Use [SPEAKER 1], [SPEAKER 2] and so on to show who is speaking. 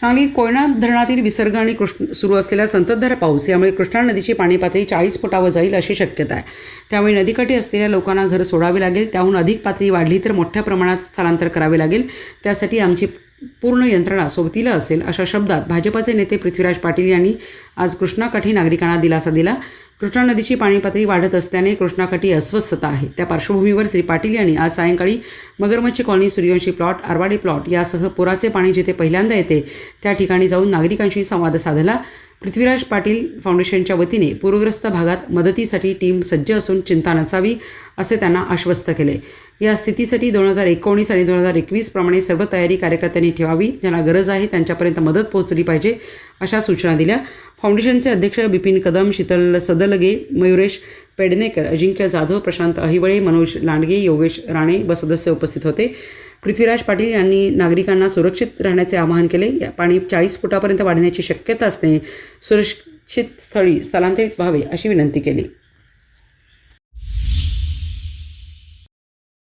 [SPEAKER 1] सांगलीत कोयना धरणातील विसर्ग आणि कृष्ण सुरू असलेला संततधार पाऊस यामुळे कृष्णा नदीची पाणी पातळी चाळीस फुटावर जाईल अशी शक्यता आहे. त्यामुळे नदीकाठी असलेल्या लोकांना घर सोडावे लागेल त्याहून अधिक पातळी वाढली तर मोठ्या प्रमाणात स्थलांतर करावे लागेल. त्यासाठी आमची पूर्ण यंत्रणा सोबतीला असेल अशा शब्दात भाजपाचे नेते पृथ्वीराज पाटील यांनी आज कृष्णाकाठी नागरिकांना दिलासा दिला. कृष्णा नदीची पाणी पातळी वाढत असल्याने कृष्णाकाठी अस्वस्थता आहे. त्या पार्श्वभूमीवर श्री पाटील यांनी आज सायंकाळी Magarmachh colony Suryavanshi plot Arwadi plot यासह पुराचे पाणी जिथे पहिल्यांदा येते त्या ठिकाणी जाऊन नागरिकांशी संवाद साधला. पृथ्वीराज पाटील फाउंडेशनच्या वतीने पूरग्रस्त भागात मदतीसाठी टीम सज्ज असून चिंता नसावी असे त्यांना आश्वस्त केले. या स्थितीसाठी दोन हजार एकोणीस आणि दोन हजार एकवीस प्रमाणे सर्व तयारी कार्यकर्त्यांनी ठेवावी ज्यांना गरज आहे त्यांच्यापर्यंत मदत पोहोचली पाहिजे अशा सूचना दिल्या. फाउंडेशनचे अध्यक्ष बिपिन कदम शीतल सदलगे मयुरेश पेडणेकर अजिंक्य जाधव प्रशांत अहिवळे मनोज लांडगे योगेश राणे व सदस्य उपस्थित होते. पृथ्वीराज पाटील यांनी नागरिकांना सुरक्षित राहण्याचे आवाहन केले. पाणी चाळीस फुटापर्यंत वाढण्याची शक्यता असणे सुरक्षित स्थळी स्थलांतरित व्हावे अशी विनंती केली.